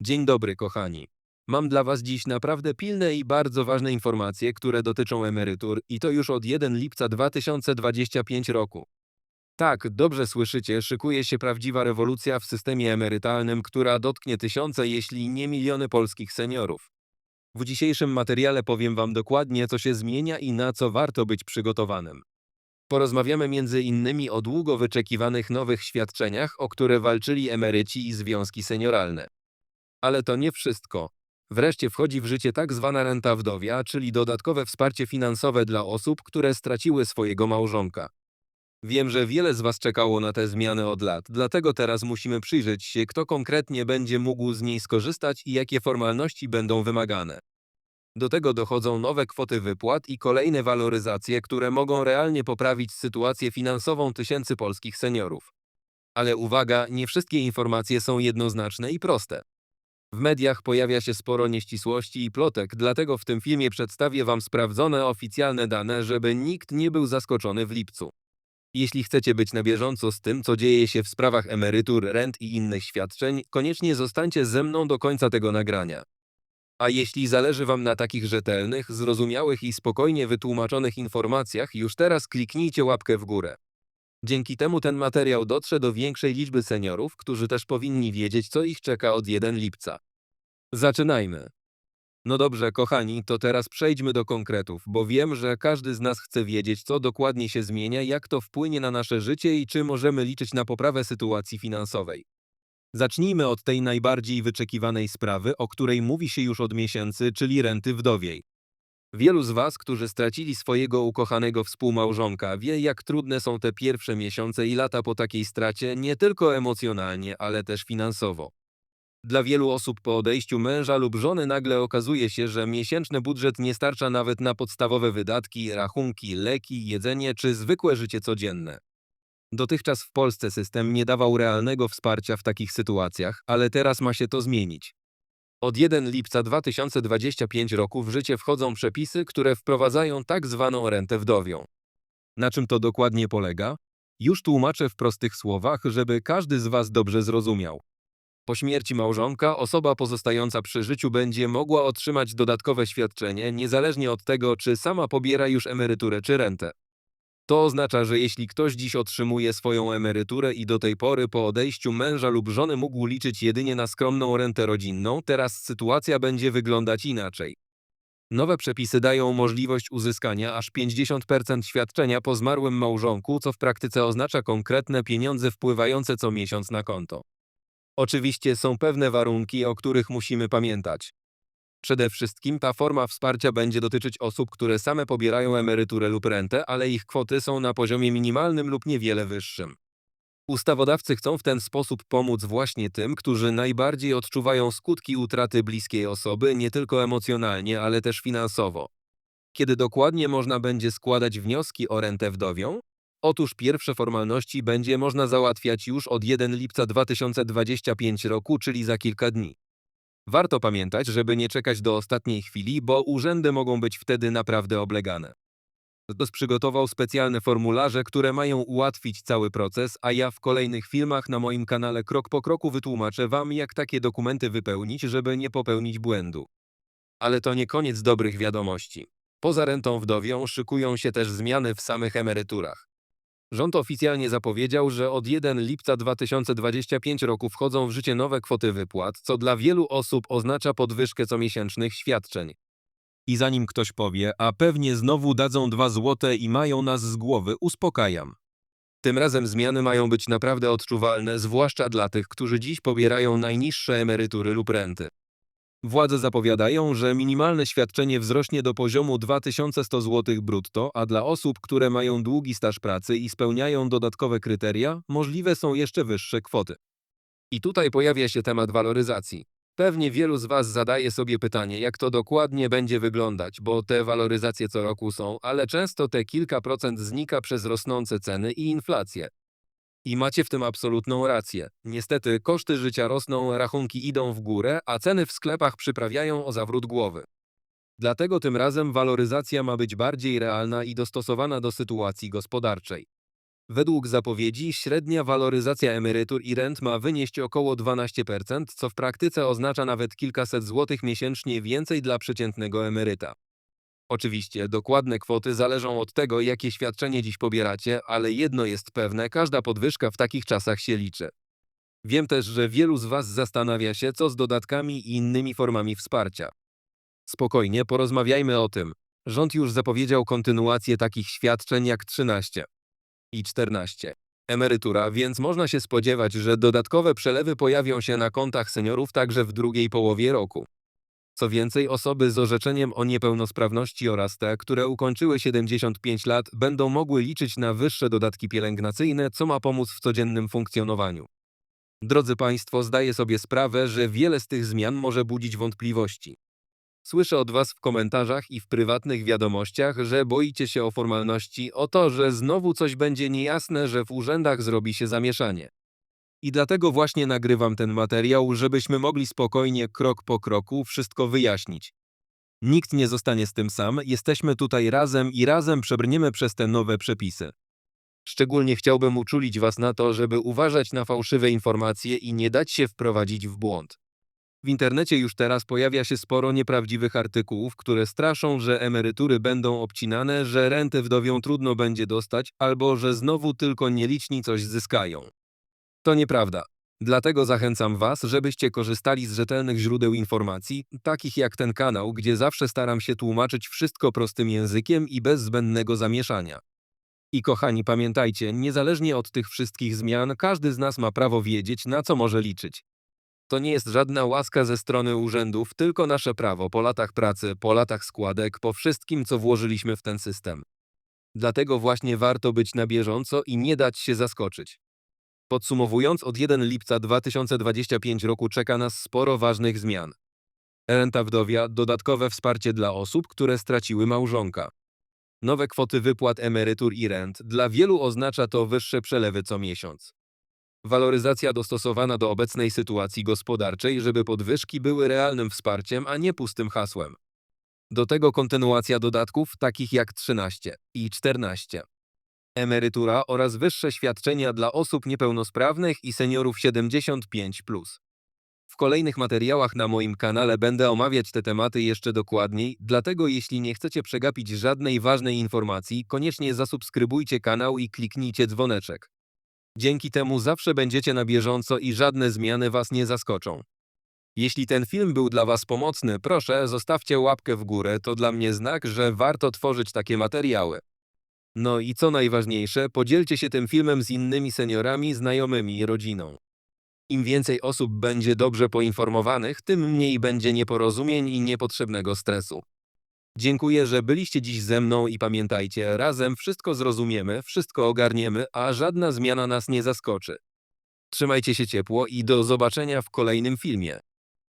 Dzień dobry, kochani. Mam dla Was dziś naprawdę pilne i bardzo ważne informacje, które dotyczą emerytur i to już od 1 lipca 2025 roku. Tak, dobrze słyszycie, szykuje się prawdziwa rewolucja w systemie emerytalnym, która dotknie tysiące, jeśli nie miliony polskich seniorów. W dzisiejszym materiale powiem Wam dokładnie, co się zmienia i na co warto być przygotowanym. Porozmawiamy między innymi o długo wyczekiwanych nowych świadczeniach, o które walczyli emeryci i związki senioralne. Ale to nie wszystko. Wreszcie wchodzi w życie tak zwana renta wdowia, czyli dodatkowe wsparcie finansowe dla osób, które straciły swojego małżonka. Wiem, że wiele z Was czekało na te zmiany od lat, dlatego teraz musimy przyjrzeć się, kto konkretnie będzie mógł z niej skorzystać i jakie formalności będą wymagane. Do tego dochodzą nowe kwoty wypłat i kolejne waloryzacje, które mogą realnie poprawić sytuację finansową tysięcy polskich seniorów. Ale uwaga, nie wszystkie informacje są jednoznaczne i proste. W mediach pojawia się sporo nieścisłości i plotek, dlatego w tym filmie przedstawię Wam sprawdzone oficjalne dane, żeby nikt nie był zaskoczony w lipcu. Jeśli chcecie być na bieżąco z tym, co dzieje się w sprawach emerytur, rent i innych świadczeń, koniecznie zostańcie ze mną do końca tego nagrania. A jeśli zależy Wam na takich rzetelnych, zrozumiałych i spokojnie wytłumaczonych informacjach, już teraz kliknijcie łapkę w górę. Dzięki temu ten materiał dotrze do większej liczby seniorów, którzy też powinni wiedzieć, co ich czeka od 1 lipca. Zaczynajmy. No dobrze, kochani, to teraz przejdźmy do konkretów, bo wiem, że każdy z nas chce wiedzieć, co dokładnie się zmienia, jak to wpłynie na nasze życie i czy możemy liczyć na poprawę sytuacji finansowej. Zacznijmy od tej najbardziej wyczekiwanej sprawy, o której mówi się już od miesięcy, czyli renty wdowiej. Wielu z Was, którzy stracili swojego ukochanego współmałżonka, wie, jak trudne są te pierwsze miesiące i lata po takiej stracie, nie tylko emocjonalnie, ale też finansowo. Dla wielu osób po odejściu męża lub żony nagle okazuje się, że miesięczny budżet nie starcza nawet na podstawowe wydatki, rachunki, leki, jedzenie czy zwykłe życie codzienne. Dotychczas w Polsce system nie dawał realnego wsparcia w takich sytuacjach, ale teraz ma się to zmienić. Od 1 lipca 2025 roku w życie wchodzą przepisy, które wprowadzają tak zwaną rentę wdowią. Na czym to dokładnie polega? Już tłumaczę w prostych słowach, żeby każdy z Was dobrze zrozumiał. Po śmierci małżonka osoba pozostająca przy życiu będzie mogła otrzymać dodatkowe świadczenie, niezależnie od tego, czy sama pobiera już emeryturę czy rentę. To oznacza, że jeśli ktoś dziś otrzymuje swoją emeryturę i do tej pory po odejściu męża lub żony mógł liczyć jedynie na skromną rentę rodzinną, teraz sytuacja będzie wyglądać inaczej. Nowe przepisy dają możliwość uzyskania aż 50% świadczenia po zmarłym małżonku, co w praktyce oznacza konkretne pieniądze wpływające co miesiąc na konto. Oczywiście są pewne warunki, o których musimy pamiętać. Przede wszystkim ta forma wsparcia będzie dotyczyć osób, które same pobierają emeryturę lub rentę, ale ich kwoty są na poziomie minimalnym lub niewiele wyższym. Ustawodawcy chcą w ten sposób pomóc właśnie tym, którzy najbardziej odczuwają skutki utraty bliskiej osoby, nie tylko emocjonalnie, ale też finansowo. Kiedy dokładnie można będzie składać wnioski o rentę wdowią? Otóż pierwsze formalności będzie można załatwiać już od 1 lipca 2025 roku, czyli za kilka dni. Warto pamiętać, żeby nie czekać do ostatniej chwili, bo urzędy mogą być wtedy naprawdę oblegane. DOS przygotował specjalne formularze, które mają ułatwić cały proces, a ja w kolejnych filmach na moim kanale krok po kroku wytłumaczę Wam, jak takie dokumenty wypełnić, żeby nie popełnić błędu. Ale to nie koniec dobrych wiadomości. Poza rentą wdowią szykują się też zmiany w samych emeryturach. Rząd oficjalnie zapowiedział, że od 1 lipca 2025 roku wchodzą w życie nowe kwoty wypłat, co dla wielu osób oznacza podwyżkę comiesięcznych świadczeń. I zanim ktoś powie, a pewnie znowu dadzą 2 złote i mają nas z głowy, uspokajam. Tym razem zmiany mają być naprawdę odczuwalne, zwłaszcza dla tych, którzy dziś pobierają najniższe emerytury lub renty. Władze zapowiadają, że minimalne świadczenie wzrośnie do poziomu 2100 zł brutto, a dla osób, które mają długi staż pracy i spełniają dodatkowe kryteria, możliwe są jeszcze wyższe kwoty. I tutaj pojawia się temat waloryzacji. Pewnie wielu z Was zadaje sobie pytanie, jak to dokładnie będzie wyglądać, bo te waloryzacje co roku są, ale często te kilka procent znika przez rosnące ceny i inflację. I macie w tym absolutną rację. Niestety koszty życia rosną, rachunki idą w górę, a ceny w sklepach przyprawiają o zawrót głowy. Dlatego tym razem waloryzacja ma być bardziej realna i dostosowana do sytuacji gospodarczej. Według zapowiedzi średnia waloryzacja emerytur i rent ma wynieść około 12%, co w praktyce oznacza nawet kilkaset złotych miesięcznie więcej dla przeciętnego emeryta. Oczywiście dokładne kwoty zależą od tego, jakie świadczenie dziś pobieracie, ale jedno jest pewne, każda podwyżka w takich czasach się liczy. Wiem też, że wielu z Was zastanawia się, co z dodatkami i innymi formami wsparcia. Spokojnie, porozmawiajmy o tym. Rząd już zapowiedział kontynuację takich świadczeń jak 13 i 14 emerytura, więc można się spodziewać, że dodatkowe przelewy pojawią się na kontach seniorów także w drugiej połowie roku. Co więcej, osoby z orzeczeniem o niepełnosprawności oraz te, które ukończyły 75 lat, będą mogły liczyć na wyższe dodatki pielęgnacyjne, co ma pomóc w codziennym funkcjonowaniu. Drodzy Państwo, zdaję sobie sprawę, że wiele z tych zmian może budzić wątpliwości. Słyszę od Was w komentarzach i w prywatnych wiadomościach, że boicie się o formalności, o to, że znowu coś będzie niejasne, że w urzędach zrobi się zamieszanie. I dlatego właśnie nagrywam ten materiał, żebyśmy mogli spokojnie, krok po kroku, wszystko wyjaśnić. Nikt nie zostanie z tym sam, jesteśmy tutaj razem i razem przebrniemy przez te nowe przepisy. Szczególnie chciałbym uczulić Was na to, żeby uważać na fałszywe informacje i nie dać się wprowadzić w błąd. W internecie już teraz pojawia się sporo nieprawdziwych artykułów, które straszą, że emerytury będą obcinane, że rentę wdowią trudno będzie dostać, albo że znowu tylko nieliczni coś zyskają. To nieprawda. Dlatego zachęcam Was, żebyście korzystali z rzetelnych źródeł informacji, takich jak ten kanał, gdzie zawsze staram się tłumaczyć wszystko prostym językiem i bez zbędnego zamieszania. I kochani, pamiętajcie, niezależnie od tych wszystkich zmian, każdy z nas ma prawo wiedzieć, na co może liczyć. To nie jest żadna łaska ze strony urzędów, tylko nasze prawo po latach pracy, po latach składek, po wszystkim, co włożyliśmy w ten system. Dlatego właśnie warto być na bieżąco i nie dać się zaskoczyć. Podsumowując, od 1 lipca 2025 roku czeka nas sporo ważnych zmian. Renta wdowia, dodatkowe wsparcie dla osób, które straciły małżonka. Nowe kwoty wypłat emerytur i rent, dla wielu oznacza to wyższe przelewy co miesiąc. Waloryzacja dostosowana do obecnej sytuacji gospodarczej, żeby podwyżki były realnym wsparciem, a nie pustym hasłem. Do tego kontynuacja dodatków takich jak 13 i 14. Emerytura oraz wyższe świadczenia dla osób niepełnosprawnych i seniorów 75+. W kolejnych materiałach na moim kanale będę omawiać te tematy jeszcze dokładniej, dlatego jeśli nie chcecie przegapić żadnej ważnej informacji, koniecznie zasubskrybujcie kanał i kliknijcie dzwoneczek. Dzięki temu zawsze będziecie na bieżąco i żadne zmiany Was nie zaskoczą. Jeśli ten film był dla Was pomocny, proszę zostawcie łapkę w górę, to dla mnie znak, że warto tworzyć takie materiały. No i co najważniejsze, podzielcie się tym filmem z innymi seniorami, znajomymi i rodziną. Im więcej osób będzie dobrze poinformowanych, tym mniej będzie nieporozumień i niepotrzebnego stresu. Dziękuję, że byliście dziś ze mną i pamiętajcie, razem wszystko zrozumiemy, wszystko ogarniemy, a żadna zmiana nas nie zaskoczy. Trzymajcie się ciepło i do zobaczenia w kolejnym filmie.